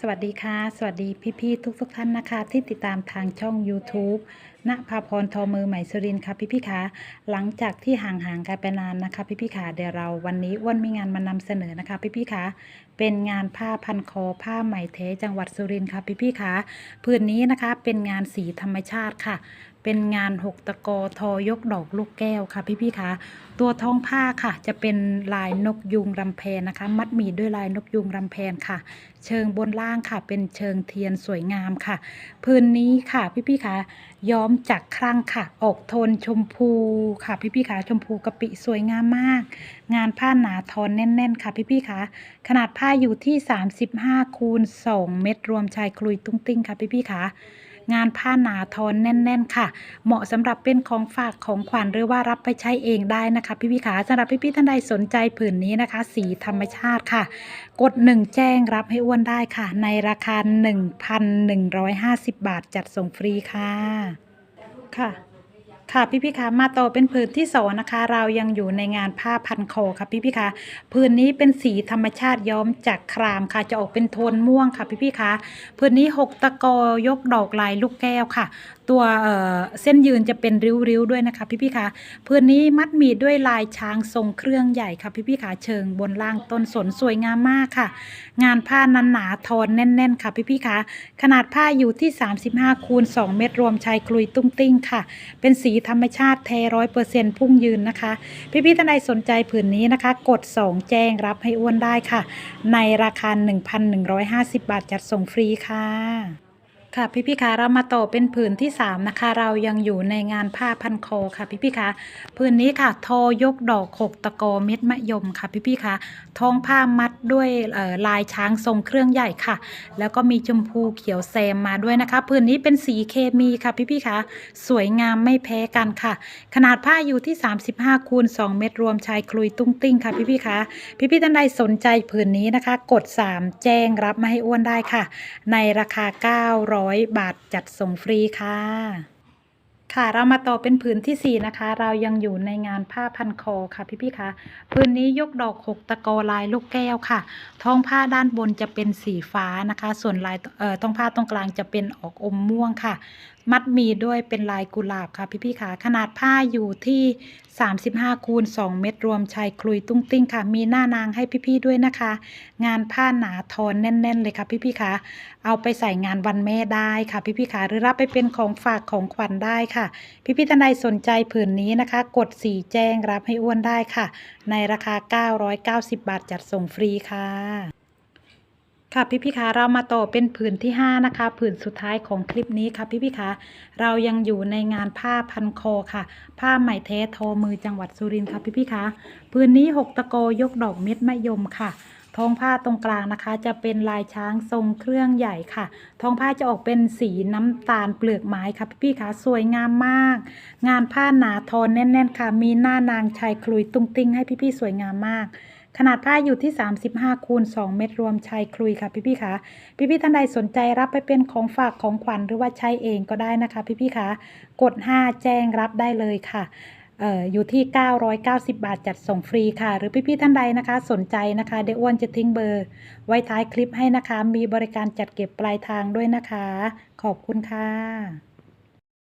สวัสดีค่ะ สวัสดีพี่ๆทุกๆท่านนะคะ ที่ติดตามทางช่อง YouTube ณภาพรทอมือใหม่สุรินค่ะพี่ๆคะหลังจากที่ห่างๆกันไปนานนะคะพี่ๆคะเดี๋ยวเราวันนี้อ้วนมีงานมานำเสนอนะคะพี่ๆคะเป็นงานผ้าพันคอผ้าไหมเทจังหวัดสุรินค่ะพี่ๆคะพื้นนี้นะคะเป็นงานสีธรรมชาติค่ะ เป็นงานหกตะกอทอยกดอกลูกแก้วค่ะพี่ๆคะตัวท้องผ้าค่ะ จะเป็นลายนกยุงรำแพนนะคะ มัดหมี่ด้วยลายนกยุงรำแพนค่ะ เชิงบนล่างค่ะ เป็นเชิงเทียนสวยงามค่ะพื้นนี้ค่ะพี่ๆคะย้อมจากครั่งค่ะ ออกโทนชมพูค่ะพี่ๆคะชมพูกะปิสวยงามมาก งานผ้าหนาทอนแน่น ๆ ค่ะพี่ๆคะขนาดผ้าอยู่ที่ 35คูณ2เม็ดรวมชายคลุยตุ้งติ้งค่ะพี่ๆคะ งานผ้าหนาทอนแน่น ๆ ค่ะ เหมาะสำหรับเป็นของฝากของขวัญหรือว่ารับไปใช้เองได้นะคะ พี่พี่ๆขาสำหรับพี่พี่ๆท่านใดสนใจผืนนี้นะคะ สีธรรมชาติค่ะ กดหนึ่งแจ้งรับให้อ้วนได้ค่ะ ในราคา 1,150 บาทจัดส่งฟรีค่ะค่ะ ค่ะพี่พี่คะมาต่อเป็นผืนที่สองนะคะ เรายังอยู่ในงานผ้าพันคอค่ะพี่พี่คะผืนนี้เป็นสีธรรมชาติย้อมจากครามค่ะ จะออกเป็นโทนม่วงค่ะพี่พี่คะผืนนี้หกตะกอยกดอกลายลูกแก้วค่ะ ตัวเอ่อเส้นยืนจะเป็นริ้วๆด้วยนะคะพี่พี่คะพื้นนี้มัดหมีด้วยลายช้างทรงเครื่องใหญ่ค่ะพี่พี่คะเชิงบนล่างต้นสนสวยงามมากค่ะ งานผ้านั้นหนาทอนแน่น ๆ ค่ะพี่พี่คะขนาดผ้าอยู่ที่ 35คูณ2เมตรรวมชายคลุยตุ้งติ้งค่ะ เป็นสีธรรมชาติแท้ร้อยเปอร์เซ็นต์พุ่งยืนนะคะพี่พี่ๆท่านใดสนใจผืนนี้นะคะ กด 2 แจ้งรับให้อ้วนได้ค่ะ ในราคา 1,150 บาทจัดส่งฟรีค่ะ ค่ะพี่พี่คะเรามาต่อเป็นผืนที่ 3 นะคะ เรายังอยู่ในงานผ้าพันคอค่ะพี่พี่คะผืนนี้ค่ะ ทอยกดอกหกตะกอเม็ดมะยมค่ะพี่พี่คะท้องผ้ามัดด้วยลายช้างทรงเครื่องใหญ่ค่ะ แล้วก็มีชมพูเขียวแซมมาด้วยนะคะผืนนี้เป็นสีเคมีค่ะพี่พี่คะสวยงามไม่แพ้กันค่ะ ขนาดผ้าอยู่ที่ 35คูณ2เมตรรวมชายคลุยตุ้งติ้งค่ะพี่พี่คะพี่พี่ท่านใดสนใจผืนนี้นะคะ กด 3 แจ้งรับมาให้อ้วนได้ค่ะ ในราคา900บาทจัดส่งฟรีค่ะ ค่ะเรามาต่อเป็นผืนที่ 4 นะคะ เรายังอยู่ในงานผ้าพันคอค่ะพี่พี่ๆคะผืนนี้ยกดอกหกตะกอลายลูกแก้วค่ะ ท้องผ้าด้านบนจะเป็นสีฟ้านะคะ ส่วนลายเอ่อท้องผ้าตรงกลางจะเป็นออกอมม่วงค่ะ มัดมีด้วยเป็นลายกุหลาบค่ะพี่พี่ๆคะขนาดผ้าอยู่ที่35คูณ2เม็ดรวมชายคลุยตุ้งติ้งค่ะ มีหน้านางให้พี่ๆด้วยนะคะ งานผ้าหนาทอนแน่น ๆ เลยค่ะพี่ๆคะเอาไปใส่งานวันแม่ได้ค่ะพี่ๆคะหรือรับไปเป็นของฝากของขวัญได้ค่ะ พี่ๆท่านใดสนใจผืนนี้นะคะ กดสีแจ้งรับให้อ้วนได้ค่ะ ในราคา 990 บาทจัดส่งฟรีค่ะ ค่ะพี่พี่คะเรามาต่อเป็นผืนที่ 5 นะคะ ผืนสุดท้ายของคลิปนี้ค่ะพี่พี่คะเรายังอยู่ในงานผ้าพันคอค่ะ ผ้าไหมแท้ทอมือจังหวัดสุรินทร์ค่ะพี่พี่คะผืนนี้ 6 ตะโกยกดอกเม็ดมะยมค่ะท้องผ้าตรงกลางนะคะ จะเป็นลายช้างทรงเครื่องใหญ่ค่ะท้องผ้าจะออกเป็นสีน้ำตาลเปลือกไม้ค่ะพี่พี่คะสวยงามมาก งานผ้าหนาทอนแน่น ๆ ค่ะ มีหน้านางชายคลุยตุ้งติ้งให้พี่ๆสวยงามมาก ขนาดผ้าอยู่ที่ 35คูณ2เม็ดรวมชายคลุยค่ะพี่ๆคะพี่ๆท่านใดสนใจรับไปเป็นของฝากของขวัญหรือว่าใช้เองก็ได้นะคะพี่ๆคะกด 5 แจ้งรับได้เลยค่ะอยู่ที่ 990 บาทจัดส่งฟรีค่ะ หรือพี่ ๆ ท่านใดนะคะ สนใจนะคะ เดี๋ยวอ้วนจะทิ้งเบอร์ ไว้ท้ายคลิปให้นะคะ มีบริการจัดเก็บปลายทางด้วยนะคะ ขอบคุณค่ะ